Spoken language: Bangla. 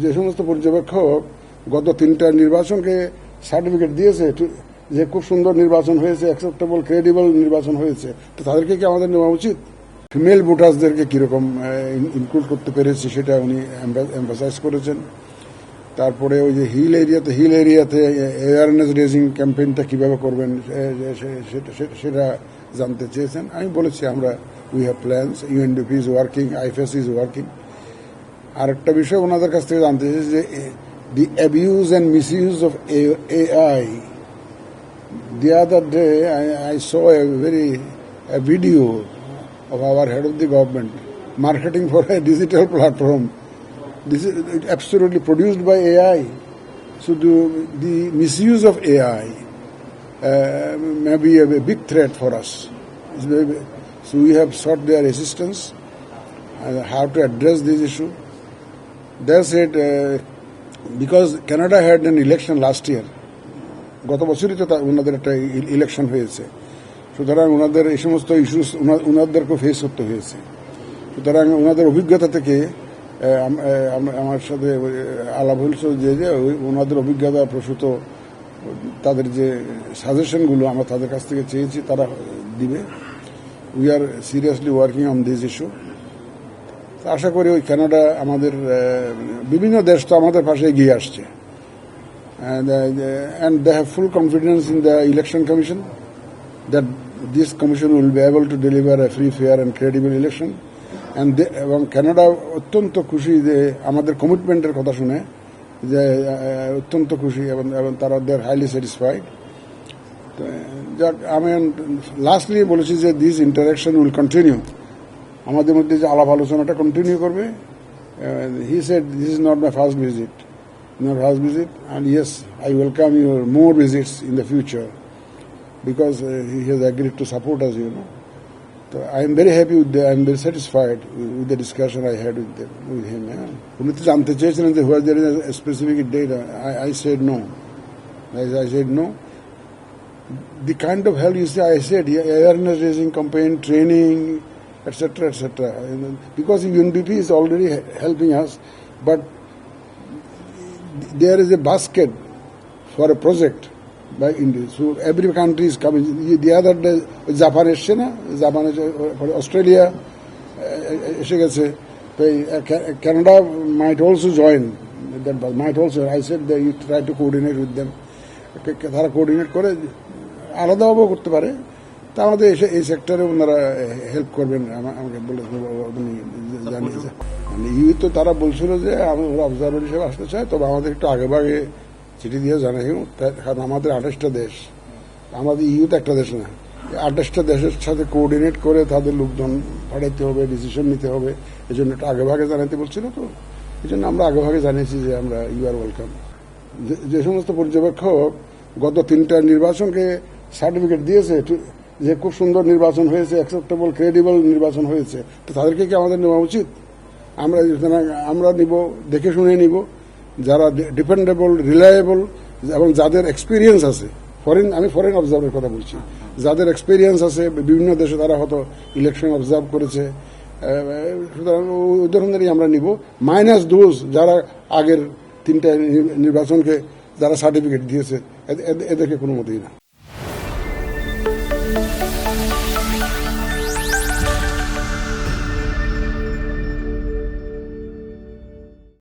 যে- সমস্ত পর্যবেক্ষক গত তিনটা নির্বাচনকে সার্টিফিকেট দিয়েছে যে খুব সুন্দর নির্বাচন হয়েছে অ্যাকসেপ্টেবল ক্রেডিবল নির্বাচন হয়েছে, তো তাদেরকে কি আমাদের নেওয়া উচিত? ফিমেল ভোটার্সদেরকে কীরকম ইনক্লুড করতে পেরেছি সেটা উনি এম্বাসাইজ করেছেন। তারপরে ওই যে হিল এরিয়াতে হিল এরিয়াতে অ্যাওয়ারনেস রেজিং ক্যাম্পেইনটা কীভাবে করবেন সেটা জানতে চেয়েছেন। আমি বলেছি, আমরা we have plans UNDP is working IFS is working আরেকটা বিষয় ওনাদের কাছ থেকে জানতে চেয়েছি যে the abuse and misuse of AI The other day, I, I saw a very a video of our head of the government marketing for a digital platform. This is absolutely produced by AI. So the, the misuse of AI uh, may be a, big threat for us. It's very- So we have sought their assistance and how to address this issue. They said uh, because Canada had election last year, গত বছরই তো ওনাদের একটা ইলেকশন হয়েছে। সুতরাং ওনাদের এই সমস্ত ইস্যুস ওনাদেরকে ফেস করতে হয়েছে। সুতরাং ওনাদের অভিজ্ঞতা থেকে আমার সাথে আলাপ হয়েছে যে যে ওনাদের অভিজ্ঞতা প্রসূত তাদের যে সাজেশনগুলো আমরা তাদের কাছ থেকে চেয়েছি তারা দিবে। We are seriously working on this issue আশা করি ওই কেনাডা আমাদের বিভিন্ন দেশ তো আমাদের পাশে এগিয়ে আসছে। And they full confidence in the election commission that this commission will be able to deliver a free fair and credible election এবং ক্যানাডা অত্যন্ত খুশি যে আমাদের কমিটমেন্টের কথা শুনে যে অত্যন্ত খুশি এবং এবং তারা দেয়ার হাইলি স্যাটিসফাইড যাক, আমি লাস্টলি বলেছি যে দিস ইন্টারাকশন উইল কন্টিনিউ আমাদের মধ্যে যে আলাপ আলোচনাটা কন্টিনিউ করবে he said this is not my first visit not house visit, and yes, I welcome your more visits in the future because uh, he has agreed to support us, you know. So I am very happy with the, I am very satisfied with, with the discussion I had with, the, with him. Yeah. উনি তো জানতে চেয়েছিলেন যে whether there is a specific date. I, I said no. I, I said no. The kind of help you say, I said, yeah, awareness raising campaign, training, etc., etc. Because UNDP is already helping us, but there is a basket for a project by India. So every country is coming. The other day, Japan এসছে না জাপান অস্ট্রেলিয়া এসে গেছে তো Canada might also join might also I said you try to coordinate করতে পারে তা আমাদের এই সেক্টরে ওনারা হেল্প করবেন, আমা- আমাকে বলে উনি জানিয়েছে ইউ তো তারা বলছিল যে, আমি ওরা অবজারভার হিসেবে আসতে চাই, তবে আমাদের একটু আগে ভাগে চিঠি দিয়ে জানাই কারণ আমাদের আঠাশটা দেশ। আমাদের ইউ তো একটা দেশ না। আঠাশটা দেশের সাথে কোঅর্ডিনেট করে তাদের লোকজন পাঠাইতে হবে ডিসিশন নিতে হবে। এই জন্য একটু আগে ভাগে জানাইতে বলছিল তো। এই জন্য আমরা আগে ভাগে জানিয়েছি যে আমরা ইউ আর ওয়েলকাম যে- সমস্ত পর্যবেক্ষক গত তিনটা নির্বাচনকে সার্টিফিকেট দিয়েছে যে খুব সুন্দর নির্বাচন হয়েছে অ্যাকসেপ্টেবল ক্রেডিবল নির্বাচন হয়েছে, তো তাদেরকে কি আমাদের নেওয়া উচিত? আমরা আমরা নিব, দেখে শুনে নিব, যারা ডিপেন্ডেবল রিলায়েবল এবং যাদের এক্সপিরিয়েন্স আছে ফরেন আমি ফরেন অবজার্ভের কথা বলছি, যাদের এক্সপিরিয়েন্স আছে, বিভিন্ন দেশে তারা হয়তো ইলেকশন অবজার্ভ করেছে সুতরাং ওই ধরনেরই আমরা নিব মাইনাস দোজ যারা আগের তিনটা নির্বাচনকে যারা সার্টিফিকেট দিয়েছে এদের- এদের- এদেরকে কোনো মতেই না।